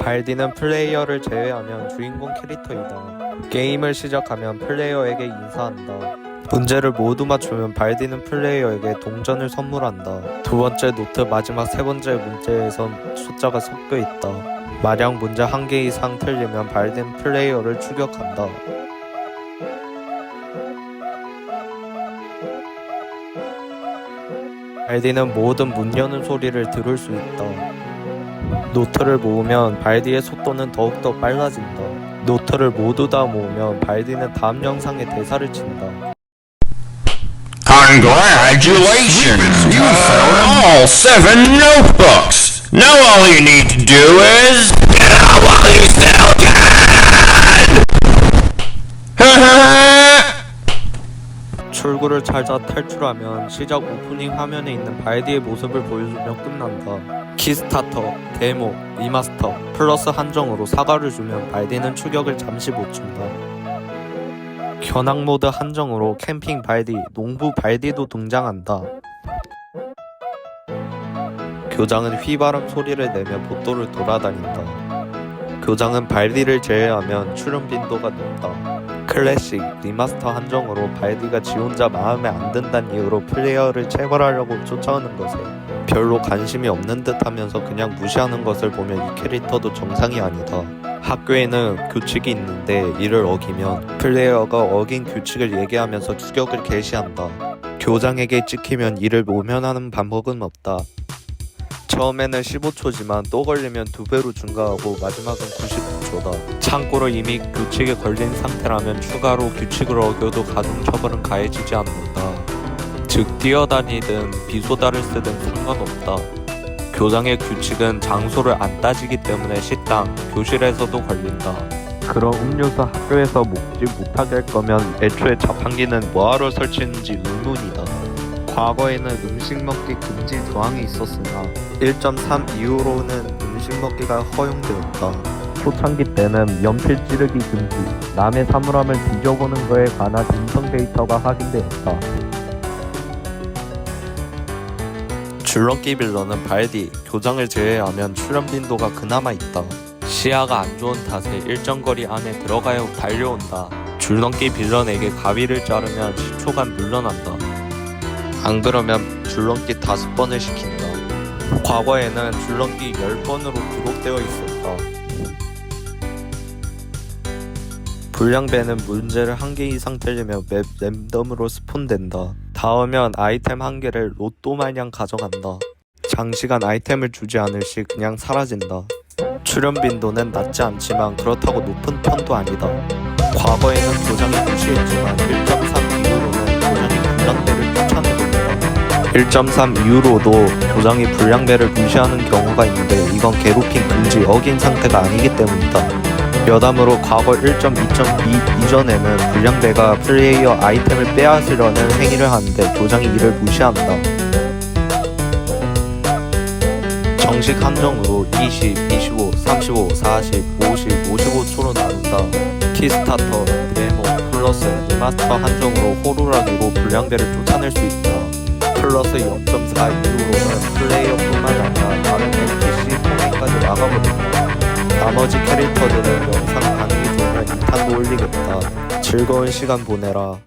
발디는 플레이어를 제외하면 주인공 캐릭터이다. 게임을 시작하면 플레이어에게 인사한다. 문제를 모두 맞추면 발디는 플레이어에게 동전을 선물한다. 두 번째 노트 마지막 세 번째 문제에선 숫자가 섞여 있다. 만약 문제 한 개 이상 틀리면 발디는 플레이어를 추격한다. 발디는 모든 문 여는 소리를 들을 수 있다. 노트를 모으면 발디의 속도는 더욱더 빨라진다. 노트를 모두 다 모으면 발디는 다음 영상에 대사를 친다. Congratulations! You found all seven notebooks! Now all you need to do is... Get out while you still 출구를 찾아 탈출하면 시작 오프닝 화면에 있는 발디의 모습을 보여주면 끝난다. 키스타터, 데모, 리마스터, 플러스 한정으로 사과를 주면 발디는 추격을 잠시 못 준다. 견학 모드 한정으로 캠핑 발디, 농부 발디도 등장한다. 교장은 휘바람 소리를 내며 복도를 돌아다닌다. 교장은 발디를 제외하면 출연 빈도가 높다. 클래식, 리마스터 한정으로 발디가 지 혼자 마음에 안 든다는 이유로 플레이어를 체벌하려고 쫓아오는 것에 별로 관심이 없는 듯 하면서 그냥 무시하는 것을 보면 이 캐릭터도 정상이 아니다. 학교에는 규칙이 있는데 이를 어기면 플레이어가 어긴 규칙을 얘기하면서 추격을 개시한다. 교장에게 찍히면 이를 모면하는 방법은 없다. 처음에는 15초지만 또 걸리면 두 배로 증가하고 마지막은 99초다. 참고로 이미 규칙에 걸린 상태라면 추가로 규칙을 어겨도 가중처벌은 가해지지 않는다. 즉 뛰어다니든 비소다를 쓰든 상관없다. 교장의 규칙은 장소를 안 따지기 때문에 식당, 교실에서도 걸린다. 그런 음료수 학교에서 먹지 못하게 할 거면 애초에 자판기는 뭐하러 설치했는지 의문이다. 과거에는 음식 먹기 금지 조항이 있었으나 1.3 이후로는 음식 먹기가 허용되었다. 초창기 때는 연필 찌르기 금지, 남의 사물함을 뒤져보는 거에 관한 음성 데이터가 확인되었다. 줄넘기 빌런은 발디, 교장을 제외하면 출연 빈도가 그나마 있다. 시야가 안 좋은 탓에 일정 거리 안에 들어가야 달려온다. 줄넘기 빌런에게 가위를 자르면 10초간 물러난다. 안 그러면 줄넘기 다섯 번을 시킨다. 과거에는 줄넘기 10번으로 기록되어 있었다. 불량배는 문제를 한 개 이상 틀리면 맵 랜덤으로 스폰된다. 닿으면 아이템 한 개를 로또 마냥 가져간다. 장시간 아이템을 주지 않을 시 그냥 사라진다. 출연 빈도는 낮지 않지만 그렇다고 높은 편도 아니다. 과거에는 교장이 무시했지만 1.3 이후로는 교장이 불량배를 있다. 1.3 이후로도 교장이 불량배를 무시하는 경우가 있는데 이건 괴롭힘 금지 어긴 상태가 아니기 때문이다. 여담으로 과거 1.2.2 이전에는 불량배가 플레이어 아이템을 빼앗으려는 행위를 하는데 교장이 이를 무시한다. 정식 한정으로 20, 25, 35, 40, 50, 55초로 나눈다. 키스타터, 데모, 플러스, 리마스터 한정으로 호루라기로 불량배를 쫓아낼 수 있다. 플러스 0.4 이후로는 플레이어뿐만 아니라 다른 NPC 통행까지 막아버린다. 나머지 캐릭터들은 영상 반응이 좋으면 2탄도 올리겠다. 즐거운 시간 보내라.